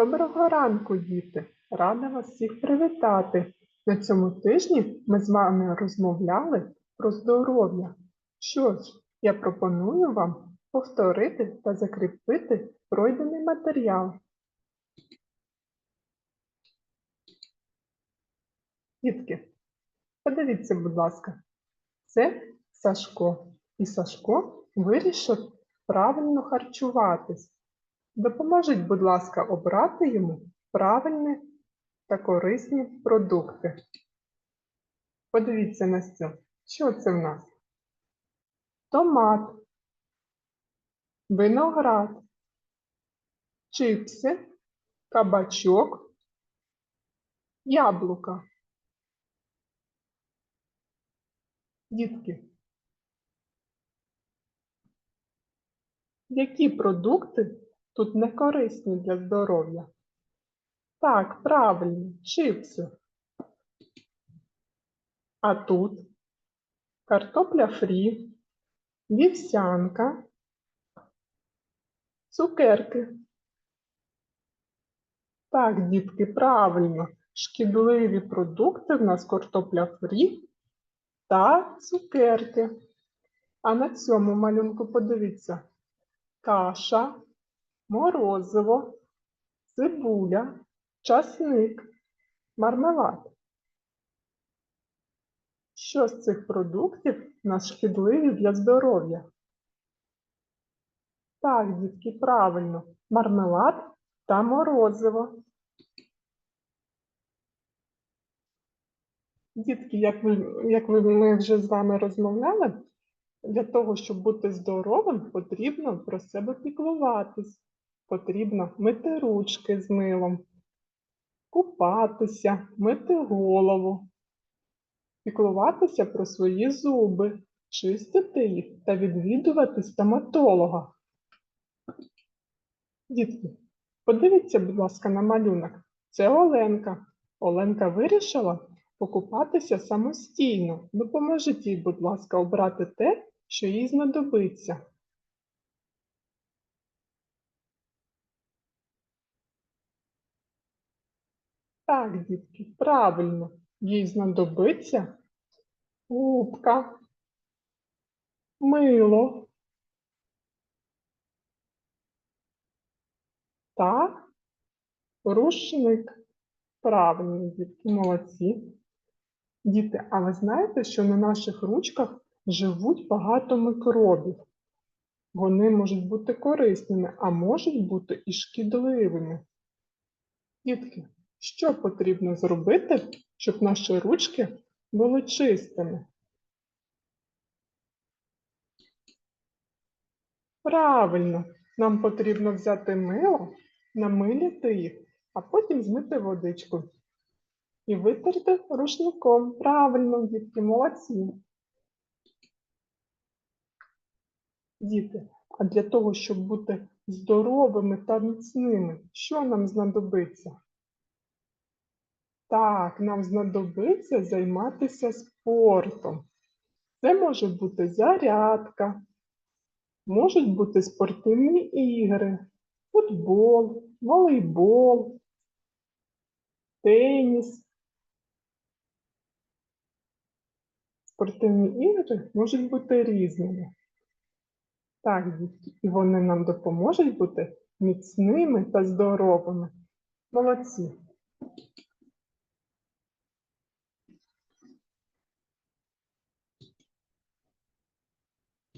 Доброго ранку, діти! Рада вас всіх привітати. На цьому тижні ми з вами розмовляли про здоров'я. Що ж, я пропоную вам повторити та закріпити пройдений матеріал. Дітки, подивіться, будь ласка, це Сашко. І Сашко вирішив правильно харчуватись. Допоможіть, будь ласка, обрати йому правильні та корисні продукти. Подивіться на стіл. Що це в нас? Томат, виноград, чипси, кабачок, яблука. Дітки, які продукти тут не корисні для здоров'я? Так, правильно, чипси. А тут картопля фрі, вівсянка, цукерки. Так, дітки, правильно. Шкідливі продукти в нас картопля фрі та цукерки. А на цьому малюнку подивіться. Каша, морозиво, цибуля, часник, мармелад. Що з цих продуктів нас шкідливі для здоров'я? Так, дітки, правильно, мармелад та морозиво. Дітки, як ви, як ви, ми вже з вами розмовляли, для того, щоб бути здоровим, потрібно про себе піклуватись. Потрібно мити ручки з милом, купатися, мити голову, піклуватися про свої зуби, чистити їх та відвідувати стоматолога. Дітки, подивіться, будь ласка, на малюнок. Це Оленка. Оленка вирішила покупатися самостійно. Допоможіть їй, будь ласка, обрати те, що їй знадобиться. Так, дітки, правильно. Їй знадобиться губка, мило та рушник. Правильно, дітки, молодці. Діти, а ви знаєте, що на наших ручках живуть багато микробів? Вони можуть бути корисними, а можуть бути і шкідливими. Дітки, що потрібно зробити, щоб наші ручки були чистими? Правильно, нам потрібно взяти мило, намилити їх, а потім змити водичку. І витерти рушником. Правильно, дітки, молодці. Діти, а для того, щоб бути здоровими та міцними, що нам знадобиться? Так, нам знадобиться займатися спортом. Це може бути зарядка, можуть бути спортивні ігри, футбол, волейбол, теніс. Спортивні ігри можуть бути різними. Так, і вони нам допоможуть бути міцними та здоровими. Молодці.